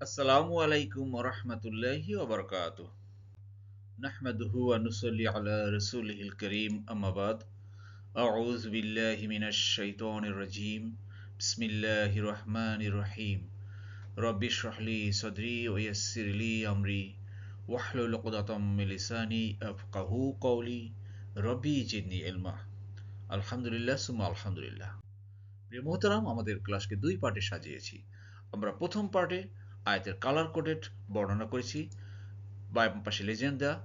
আসসালামু আলাইকুম ওরহমতুল্লাহি ওবরকাত। নাহমাদুহু ওয়া নুসাল্লি আলা রাসূলিহিল কারীম, আম্মা বাদ। আউযু বিল্লাহি মিনাশ শাইতানির রাজীম। বিসমিল্লাহির রহমানির রহিম। রব্বি ইশরাহ লি সাদরি ওয়া ইয়াসসির লি আমরি। ওয়াহলুল উকদাতাম মিন লিসানি আফকাহু কওলি। রব্বি জিদনি ইলমা। আলহামদুলিল্লাহ, সুম্মা আলহামদুলিল্লাহ। প্রিয় মোহতারাম, আমাদের ক্লাসকে দুই পার্টে সাজিয়েছি। আমরা প্রথম পার্টে আয়াতের কালার কোডেড বর্ণনা করেছি, বাম পাশে লেজেন্ড দেওয়া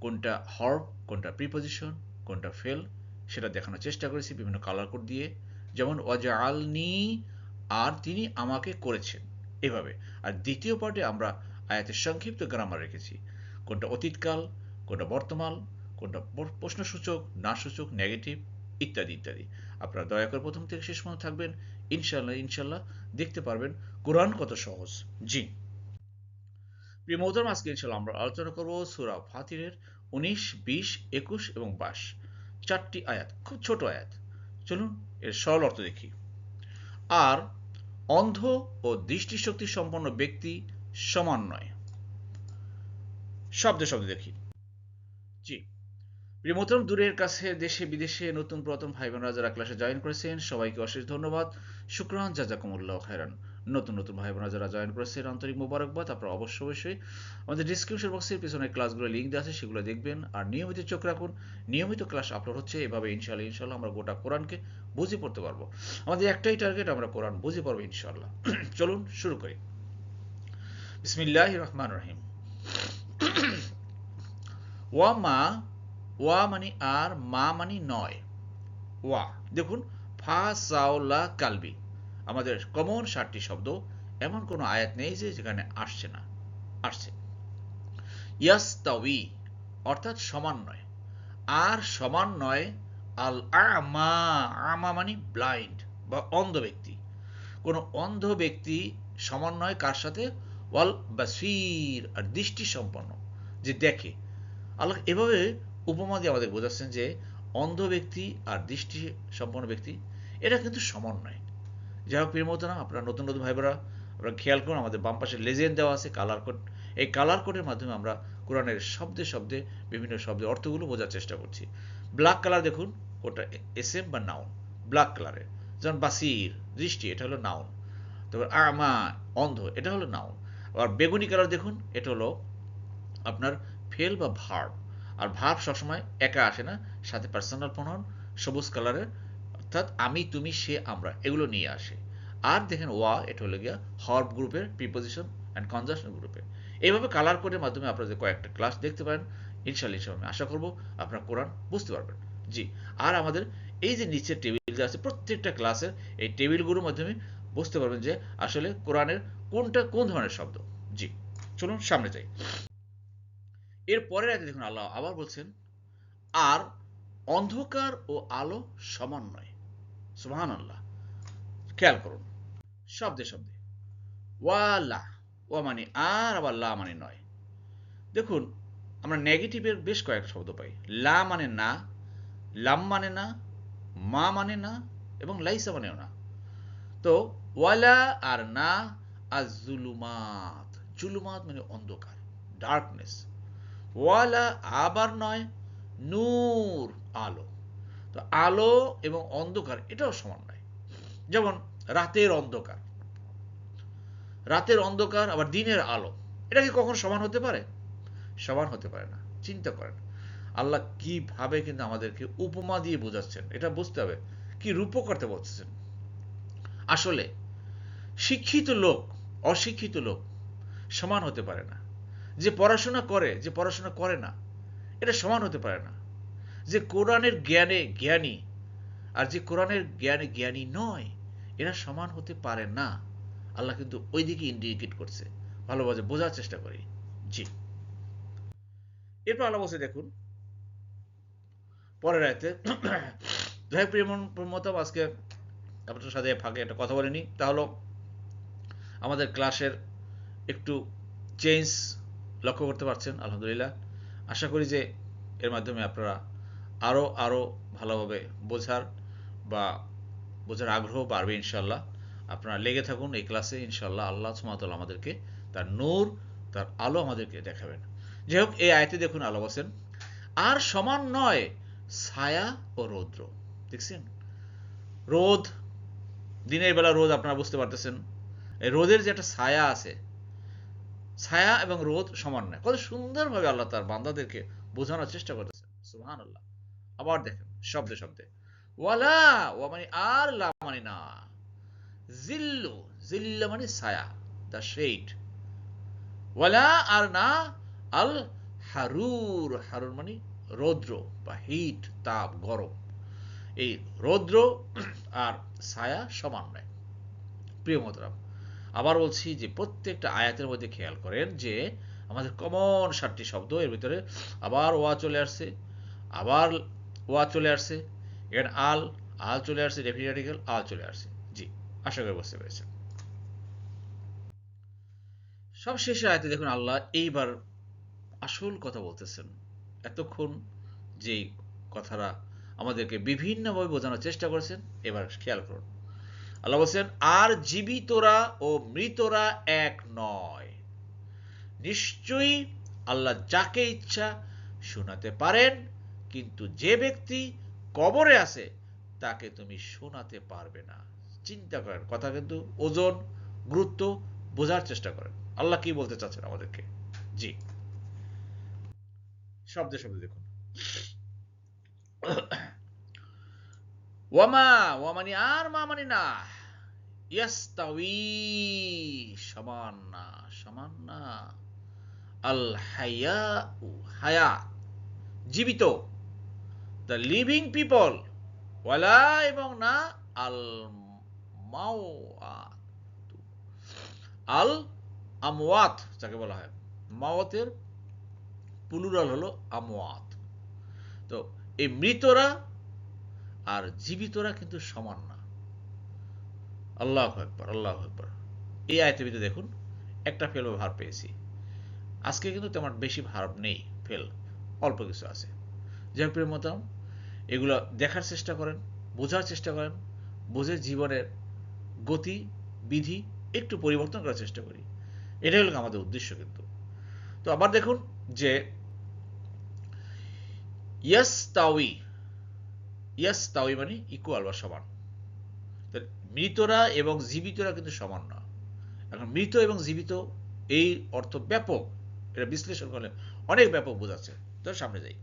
কোনটা হর্ব কোনটা প্রিপোজিশন কোনটা ফেল সেটা দেখানোর চেষ্টা করেছি বিভিন্ন কালার কোড দিয়ে। যেমন ওয়াজা আলনি আর তিনি আমাকে করেছেন। এভাবে। আর দ্বিতীয় পার্টে আমরা আয়াতের সংক্ষিপ্ত গ্রামার রেখেছি। কোনটা অতীতকাল, কোনটা বর্তমান, কোনটা প্রশ্নসূচক না সূচক নেগেটিভ ইত্যাদি ইত্যাদি। আপনারা দয়া করে প্রথম থেকে শেষ পর্যন্ত থাকবেন। ইনশাল্লাহ ইনশাল্লাহ দেখতে পারবেন কোরআন কত সহজ। জি। প্রিয় মহতরম আজকে ইনশাল্লাহ আমরা আলোচনা করব সুরা ফাতিরের উনিশ, বিশ, একুশ এবং বাইশ। চারটি আয়াত, খুব ছোট আয়াত। চলুন এর সরল অর্থ দেখি। আর অন্ধ ও দৃষ্টিশক্তি সম্পন্ন ব্যক্তি সমান নয়। শব্দে শব্দে দেখি। প্রিয় মোহতরম দূরের কাছে দেশে, বিদেশে নতুন প্রথম ভাই বোনরা যারা ক্লাসে জয়েন করেছেন। সবাইকে অশেষ ধন্যবাদ। শুক্রান, জাজাকুমুল্লাহ খায়রান। নতুন নতুন ভাই বোনরা যারা জয়েন করেছেন। আন্তরিক মোবারকবাদ, আপনারা অবশ্যই অবশ্যই। আমাদের ডিসক্রিপশন বক্সের পিছনে ক্লাসগুলো লিঙ্ক দেওয়া আছে, সেগুলো দেখবেন। আর নিয়মিত চোখ রাখুন। নিয়মিত ক্লাস আপলোড হচ্ছে। এভাবে ইনশাল্লাহ ইনশাল্লাহ আমরা গোটা কোরআনকে বুঝে পড়তে পারব। আমাদের একটাই টার্গেট আমরা কোরআন বুঝে পারব ইনশাল্লাহ চলুন, শুরু করি। বিসমিল্লাহ রহমান রহিম। ওয়া মা ওয়া মানে আর, মা মানে নয়। ওয়া, দেখুন, ফা সাওলা কালবি। আমাদের কমন সাতটি শব্দ, এমন কোনো আয়াত নেই যে যেখানে আসছে না, আসছে। ইয়াস তাউই অর্থাৎ সমান নয়। আর সমান নয় আল আমা আমা মানে ব্লাইন্ড বা অন্ধ ব্যক্তি। কোনো অন্ধ ব্যক্তি সমান নয় কার সাথে? ওয়াল বাসির আর দৃষ্টি সম্পন্ন যে দেখে। আল্লাহ এভাবে উপমা দিয়ে আমাদের বোঝাচ্ছেন যে অন্ধ ব্যক্তি আর দৃষ্টি সম্পন্ন ব্যক্তি, এটা কিন্তু সমান নয়। যাই হোক প্রিয় না আপনারা নতুন নতুন ভাইবোরা আপনারা খেয়াল করুন, আমাদের বাম পাশে লেজেন্ড দেওয়া আছে কালার কোড এই কালার কোডের মাধ্যমে আমরা কোরআনের শব্দে শব্দে, বিভিন্ন শব্দের অর্থগুলো বোঝার চেষ্টা করছি। ব্ল্যাক কালার দেখুন, ওটা এস এম বা নাউন ব্ল্যাক কালারের যেমন বাসির দৃষ্টি, এটা হলো নাউন তারপর আমা, অন্ধ, এটা হলো নাউন আবার বেগুনি কালার দেখুন, এটা হলো আপনার ফেল বা ভার্ব আর ভাব সবসময় একা আসে না, সাথে পার্সোনাল প্রোনাউন সবুজ কালারের অর্থাৎ আমি, তুমি, সে, আমরা, এগুলো নিয়ে আসে। আর দেখেন ওয়া, এটা হলো গিয়া হর্ব গ্রুপের প্রিপোজিশন অ্যান্ড কনজাকশন গ্রুপের এইভাবে কালার কোডের মাধ্যমে আপনারা যে কয়েকটা ক্লাস দেখতে পারেন ইনশাল্লাহ আমি আশা করব আপনারা কোরআন বুঝতে পারবেন। জি, আর আমাদের এই যে নিচের টেবিল আছে, প্রত্যেকটা ক্লাসের এই টেবিলগুলোর মাধ্যমে বুঝতে পারবেন যে আসলে কোরআনের কোনটা কোন ধরনের শব্দ। জি, চলুন সামনে যাই। এর পরের আগে দেখুন আল্লাহ আবার বলছেন, আর অন্ধকার ও আলো সমান নয়। সুহান আল্লাহ খেয়াল করুন, শব্দে শব্দে। ওয়ালা ও মানে আর আবার লা মানে নয়। দেখুন, আমরা নেগেটিভের বেশ কয়েক শব্দ পাই। লা মানে না, লাম মানে না, মা মানে না, এবং লাইসা মানেও না। তো, ওয়ালা আর না আর জুলুমাত জুলুমাত মানে অন্ধকার, ডার্কনেস। ওয়ালা আবার নয়, নূর, আলো। তো আলো এবং অন্ধকার এটাও সমান নয়। যেমন রাতের অন্ধকার। রাতের অন্ধকার, আবার দিনের আলো। এটা কি কখন সমান হতে পারে? সমান হতে পারে না। চিন্তা করেন। আল্লাহ কীভাবে কিন্তু আমাদেরকে উপমা দিয়ে বোঝাচ্ছেন। এটা বুঝতে হবে। কি রূপক করতে বলছেন আসলে শিক্ষিত লোক, অশিক্ষিত লোক সমান হতে পারে না। যে পড়াশোনা করে, যে পড়াশোনা করে না, এটা সমান হতে পারে না। যে কোরআনের জ্ঞানে জ্ঞানী আর যে কোরআনের জ্ঞানে জ্ঞানী নয়, এরা সমান হতে পারে না। আল্লাহ কিন্তু ওই দিকে ইন্ডিকেট করছে ভালোভাবে বোঝার চেষ্টা করি। জি। এরপর আল্লাহ বসে দেখুন, পরের রাতে যাই প্রিয় মতাম আজকে আপনার সাথে ফাঁকে একটা কথা বলিনি। তাহলে আমাদের ক্লাসের একটু চেঞ্জ লক্ষ্য করতে পারছেন, আলহামদুলিল্লাহ। আশা করি যে এর মাধ্যমে আপনারা আরও আরও ভালোভাবে বোঝার বা বোঝার আগ্রহ বাড়বে ইনশাল্লাহ আপনারা লেগে থাকুন এই ক্লাসে ইনশাল্লাহ আল্লাহ সুমাতাল আমাদেরকে তার নূর, তার আলো আমাদেরকে দেখাবেন। যাই হোক, এই আয়তে দেখুন আলো বসেন আর সমান নয় ছায়া ও রৌদ্র। দেখছেন? রোদ, দিনের বেলা রোদ আপনারা বুঝতে পারতেছেন। এই রোদের যে একটা ছায়া আছে ছায়া এবং রোদ সমান নয়। কত সুন্দরভাবে আল্লাহ তার বান্দাদেরকে বোঝানোর চেষ্টা করতেছেন। সুহান আল্লাহ আবার দেখেন, শব্দে শব্দে। ওয়ালা ওয়া মানে আর লা মানে না। জিল্লা মানে ছায়া দ্য শেড ওয়ালা আর না, আল হারুর। হারুর মানে রৌদ্র বা হিট তাপ, গরম। এই রৌদ্র আর ছায়া সমান নয়। প্রিয় মতরাম আবার বলছি যে প্রত্যেকটা আয়াতের মধ্যে খেয়াল করেন যে আমাদের কমন সাতটি শব্দ, এর ভিতরে আবার ওয়া চলে আসছে, আবার ওয়া চলে আসছে এখানে আল আল চলে আসছে ডেফিনেটিক্যাল আল চলে আসছে। জি, আশা করি বুঝতে পেরেছেন। সব শেষে আয়তে দেখুন আল্লাহ এইবার আসল কথা বলতেছেন। এতক্ষণ যেই কথাটা আমাদেরকে বিভিন্নভাবে বোঝানোর চেষ্টা করেছেন, এবার খেয়াল করুন। আল্লাহ বলছেন, আর জীবিতরা ও মৃতরা এক নয়। নিশ্চয়ই আল্লাহ যাকে ইচ্ছা শোনাতে পারেন, কিন্তু যে ব্যক্তি কবরে আছে, তাকে তুমি শোনাতে পারবে না। চিন্তা করেন, কথা কিন্তু ওজন, গুরুত্ব বোঝার চেষ্টা করেন। আল্লাহ কি বলতে চাচ্ছেন আমাদেরকে? জি। শব্দে শব্দে দেখুন। ওয়ামা, ওয়ামানি আর মা মানি না। ইয়াস্তাউই সমান না সমান না। আল হায়া হায়া, জীবিত। দ্য লিভিং পিপল, ওয়ালা এবং না, আল মাও আল আমওয়াত, যাকে বলা হয়। মাওয়াতের পুলুরাল হলো আমওয়াত। তো এই মৃতরা আর জীবিতরা কিন্তু সমান না। আল্লাহ একবার আল্লাহ একবার এই আয়তের ভিতরে দেখুন, একটা ফেল ভার পেয়েছি। আজকে কিন্তু তেমন বেশি ভার নেই, ফেল, অল্প কিছু আছে। যাই প্রেম মতাম এগুলো দেখার চেষ্টা করেন, বোঝার চেষ্টা করেন, বুঝে জীবনের গতি, বিধি একটু পরিবর্তন করার চেষ্টা করি। এটাই হলো আমাদের উদ্দেশ্য কিন্তু। তো আবার দেখুন যে, ইয়াস তাওয়ি ইয়াস তাওয়ি মানে ইকুয়াল বা সমান। মৃতরা এবং জীবিতরা কিন্তু সমান না। এখন মৃত এবং জীবিত, এই অর্থ ব্যাপক। এটা বিশ্লেষণ করলে অনেক ব্যাপক বোঝাচ্ছে। তো সামনে যাই।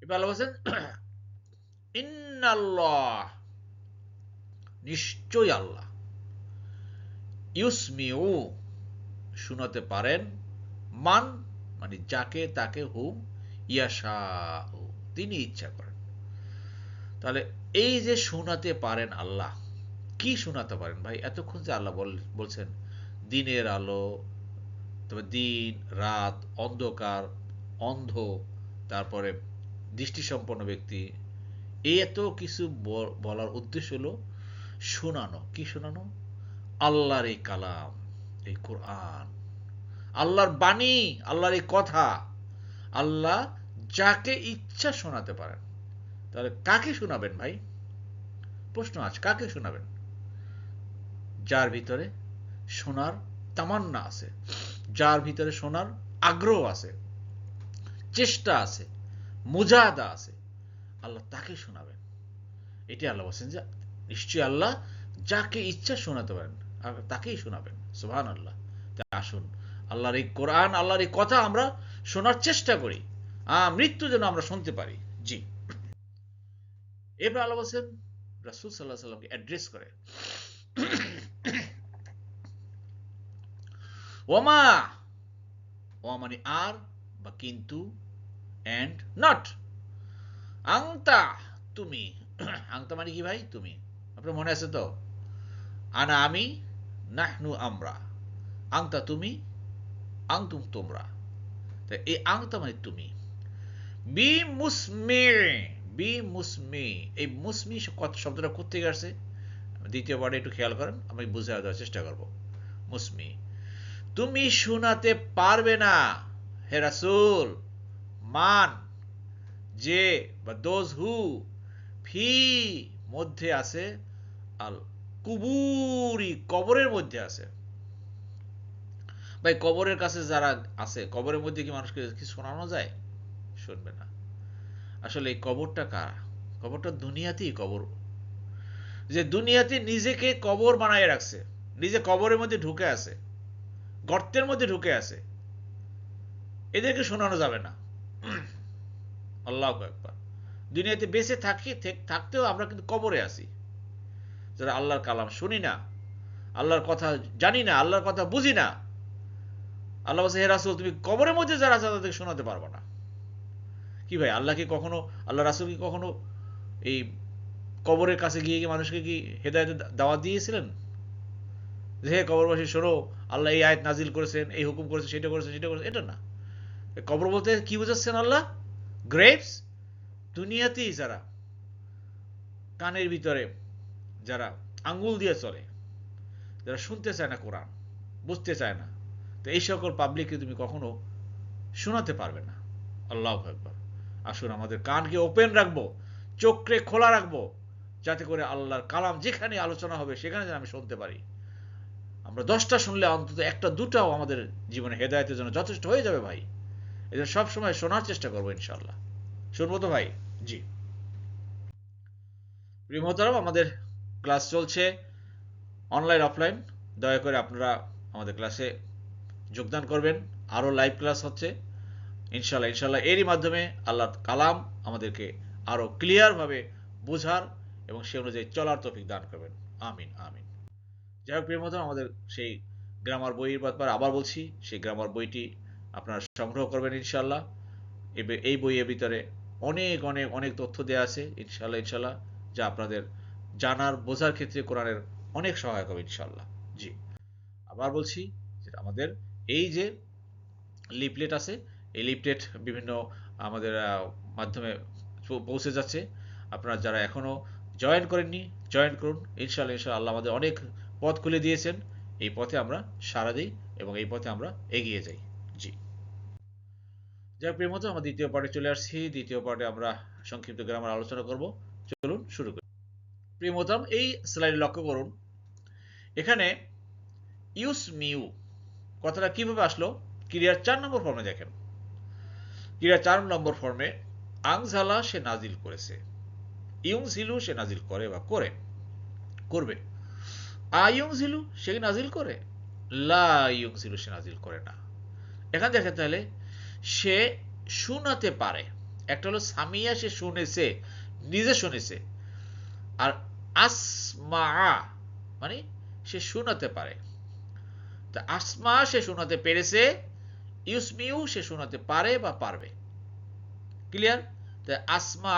এবার আল্লাহ ইন্নাল্লাহ নিশ্চয় আল্লাহ, ইউসমিউ, শোনাতে পারেন, মান মানে যাকে, তাকে, হুম ইয়াশা তিনি ইচ্ছা করেন। তাহলে এই যে শোনাতে পারেন আল্লাহ, কি শোনাতে পারেন ভাই? এতক্ষণ যে আল্লাহ বলছেন, দিনের আলো তবে দিন, রাত, অন্ধকার, অন্ধ, তারপরে দৃষ্টিসম্পন্ন ব্যক্তি এত কিছু বলার উদ্দেশ্য হলো শোনানো। কি শোনানো? আল্লাহর এই কালাম, এই কোরআন, আল্লাহর বাণী, আল্লাহর এই কথা, আল্লাহ যাকে ইচ্ছা শোনাতে পারেন। তাহলে কাকে শোনাবেন ভাই? প্রশ্ন আছে, কাকে শোনাবেন? যার ভিতরে শোনার তামান্না আছে, যার ভিতরে শোনার আগ্রহ আছে, চেষ্টা আছে মুজাদা আছে, আল্লাহ তাকে শোনাবেন। এটি আল্লাহ বলছেন যে, নিশ্চয়ই আল্লাহ যাকে ইচ্ছা শোনাতে পারেন তাকেই শোনাবেন সুহান আল্লাহ আসুন, আল্লাহর এই কোরআন, আল্লাহর এই কথা আমরা শোনার চেষ্টা করি, আহ মৃত্যু যেন আমরা শুনতে পারি। জি। এবার আল্লাহ বলছেন, রাসুল সাল্লাহ সাল্লামকে অ্যাড্রেস করে। ওমা ওমা মানে আর বা কিন্তু অ্যান্ড নট আংতা, তুমি। আংতা মানে কি ভাই? তুমি। আপনার মনে আছে তো? আনা আমি, নাহনু আমরা। আংতা তুমি, আংতুম তোমরা। এই আংতা মানে তুমি। বি মুসমে বি মুসমি। এই মুসমি শব্দটা কোথেকে আসছে? দ্বিতীয় বারে একটু খেয়াল করেন, আমি বুঝে দেওয়ার চেষ্টা করব। মুসমি। তুমি শোনাতে পারবে না, হে রাসুল। মান, যে বা দোজ হু ফি মধ্যে আছে আল কুবুরি, কবরের মধ্যে আছে। ভাই, কবরের কাছে যারা আছে, কবরের মধ্যে কি মানুষকে কি শোনানো যায়? শুনবে না। আসলে এই কবরটা কার? কবরটা দুনিয়াতেই কবর। যে দুনিয়াতে নিজেকে কবর বানায় রাখছে, নিজে কবরের মধ্যে ঢুকে আছে, গর্তের মধ্যে ঢুকে আছে, এদেরকে শোনানো যাবে না। আল্লাহ একবার দুনিয়াতে বেঁচে থাকি থাকতেও আমরা কিন্তু কবরে আছি। যারা আল্লাহর কালাম শুনি না, আল্লাহর কথা জানি না, আল্লাহর কথা বুঝি না, আল্লাহ হে রাসুল, তুমি কবরের মধ্যে যারা আছে তাদেরকে শোনাতে পারব না। কি ভাই, আল্লাহকে কখনো, আল্লাহ রাসুল কি কখনো এই কবরের কাছে গিয়ে কি মানুষকে কি হেদায়ত দাওয়াত দিয়েছিলেন? যে হে কবরবাসী, শোনো, আল্লাহ এই আয়াত নাজিল করেছেন, এই হুকুম করেছেন, সেটা করেছেন সেটা করেছেন, এটা না। কবর বলতে কি বোঝাচ্ছেন আল্লাহ? গ্রেপস দুনিয়াতেই যারা কানের ভিতরে যারা আঙ্গুল দিয়ে চলে, যারা শুনতে চায় না কোরআন, বুঝতে চায় না, তো এই সকল পাবলিককে তুমি কখনো শোনাতে পারবে না। আল্লাহ একবার আসুন, আমাদের কানকে ওপেন রাখব, চোখকে খোলা রাখব, যাতে করে আল্লাহর কালাম যেখানে আলোচনা হবে সেখানে যেন আমি শুনতে পারি। আমরা দশটা শুনলে অন্তত একটা, দুটাও আমাদের জীবনে হেদায়তের জন্য যথেষ্ট হয়ে যাবে ভাই। এদের সবসময় শোনার চেষ্টা করব ইনশাল্লাহ শুনব তো ভাই? জি। প্রিয় মহতারাম আমাদের ক্লাস চলছে অনলাইন অফলাইন দয়া করে আপনারা আমাদের ক্লাসে যোগদান করবেন। আরও লাইভ ক্লাস হচ্ছে। ইনশাল্লাহ ইনশাল্লাহ এরই মাধ্যমে আল্লাহ কালাম আমাদেরকে আরও ক্লিয়ারভাবে বোঝার এবং সে অনুযায়ী চলার তফিক দান করবেন। আমিন আমিন। যাই হোক, প্রিয় আমাদের সেই গ্রামার বইয়ের ব্যাপারে আবার বলছি, সেই গ্রামার বইটি আপনারা সংগ্রহ করবেন ইনশাল্লাহ এই বইয়ের ভিতরে অনেক অনেক অনেক তথ্য দেওয়া আছে ইনশাল্লাহ ইনশাল্লাহ যা আপনাদের জানার, বোঝার ক্ষেত্রে কোরআনের অনেক সহায়ক হবে ইনশাল্লাহ জি। আবার বলছি আমাদের এই যে লিপলেট আছে এই বিভিন্ন, আমাদের মাধ্যমে পৌঁছে যাচ্ছে। আপনারা যারা এখনও জয়েন করেননি জয়েন করুন। ইনশাল্লাহ ইনশাল্লাহ আল্লাহ আমাদের অনেক পথ খুলে দিয়েছেন। এই পথে আমরা সারা দিই এবং এই পথে আমরা এগিয়ে যাই। জি। যাই প্রিয় মতো আমরা দ্বিতীয় পার্টে চলে আসছি। দ্বিতীয় পার্টে আমরা সংক্ষিপ্ত গ্রামার আলোচনা করব। চলুন, শুরু করি। প্রিয় মতাম এই স্লাইডে লক্ষ্য করুন। এখানে ইউস মিউ কথাটা কীভাবে আসলো? ক্রিয়ার চার নম্বর ফর্মে দেখেন। ক্রিয়ার চার নম্বর ফর্মে, আংঝালা সে নাজিল করেছে। ইউং ঝিলু সে নাজিল করে বা করে। করবে। আইয়ুং ঝিলু সে নাজিল করে? লা ইয়ুং ঝিলু সে নাজিল করে না। এখানে দেখেন তাহলে, সে শোনাতে পারে। একটা হলো সামিয়া সে শুনেছে, নিজে শুনেছে। আর আসমা মানে সে শোনাতে পারে। তা আসমা সে শোনাতে পেরেছে ইউসমিউ সে শোনাতে পারে বা পারবে। ক্লিয়ার তা আসমা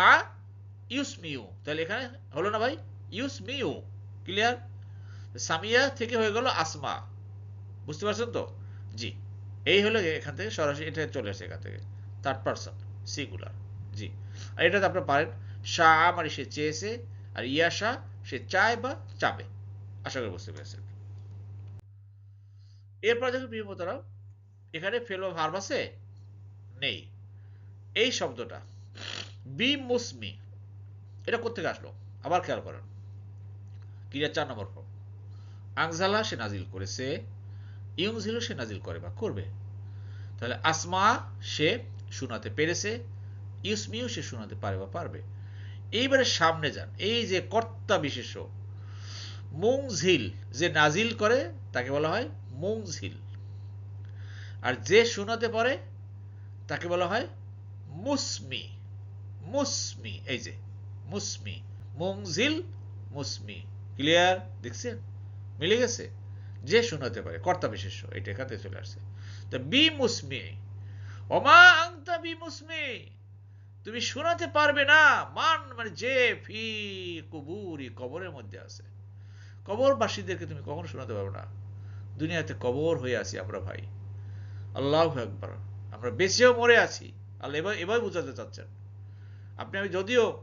ইউসমিউ। তাহলে এখানে হলো না ভাই? ইউসমিউ। ক্লিয়ার সামিয়া থেকে হয়ে গেল আসমা। বুঝতে পারছেন তো? জি। এই হলো এখান থেকে সরাসরি এটা চলে আসে এখান থেকে। থার্ড পার্সন সিঙ্গুলার জি। আর এটা তো আপনারা পারেন, শাহ মানে সে চেয়েছে আর ইয়াশা সে চায় বা চাবে। আশা করি বুঝতে পেরেছেন। এরপর দেখুন প্রিয়মতারা এখানে ফেলো ভার্ব আছে? নেই। এই শব্দটা বি মুসমি এটা কোথেকে আসলো? আবার খেয়াল করেন। ক্রিয়া চার নম্বর ফর্ম। আংজালা সে নাজিল করেছে ইউংজিলও সে নাজিল করে বা করবে। তাহলে আসমা সে শোনাতে পেরেছে, ইউসমিও সে শোনাতে পারে বা পারবে। এইবারে সামনে যান, এই যে কর্তা বিশেষ মুংঝিল যে নাজিল করে, তাকে বলা হয় মুংঝিল। আর যে শোনাতে পারে তাকে বলা হয় মুসমি। মুসমি, এই যে, মুসমি। মুংঝিল মুসমি। ক্লিয়ার দেখছেন? মিলে গেছে? যে শোনাতে পারে কর্তা বিশেষ্য এটা এখান চলে আসছে। তো বি মুসমি। অমা আংতা বি মুসমি। তুমি শোনাতে পারবে না। মান মানে যে ফি কুবুরি, কবরের মধ্যে আছে। কবরবাসীদেরকে তুমি কখনো শোনাতে পারবে না। দুনিয়াতে কবর হয়ে আছি আমরা ভাই। আল্লাহ একবার আমরা বেঁচেও মরে আছি। আল্লাহ এবার এবার বোঝাতে চাচ্ছেন। আপনি আমি যদিও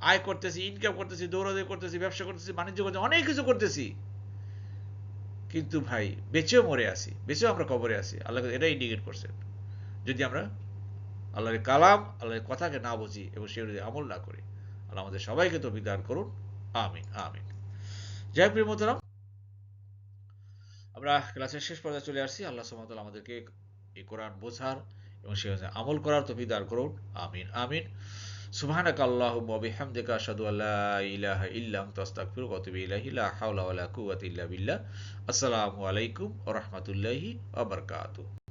আয় করতেছি ইনকাম করতেছি, দৌড়াদৌড়ি করতেছি, ব্যবসা করতেছি, বাণিজ্য করতেছি, অনেক কিছু করতেছি। কিন্তু ভাই, বেঁচেও মরে আছি। বেঁচেও আমরা কবরে আছি। আল্লাহ এটা ইন্ডিকেট করছেন। যদি আমরা আল্লাহর কালাম, আল্লাহর কথাকে না বুঝি এবং সে যদি আমল না করি, আল্লাহ আমাদের সবাইকে তো বিধান করুন। আমিন আমিন। জয় প্রিয় আমরা ক্লাসের শেষ পর্যায়ে চলে আসছি। আল্লাহ সুবহানাহু আমাদেরকে এই কোরআন বোঝার এবং সে আমল করার তৌফিক দান করুন। আমিন আমিন। সুবহানাক আল্লাহুম্মা বিহামদিকা আশহাদু আল্লা ইলাহা ইল্লা আনতা, আস্তাগফিরুকা ওয়া আতুবু ইলাইহি। লা হাওলা ওয়া লা কুওয়াতা ইল্লা বিল্লাহ। আসসালামু আলাইকুম ওয়া রাহমাতুল্লাহি ওয়া বারাকাতুহু।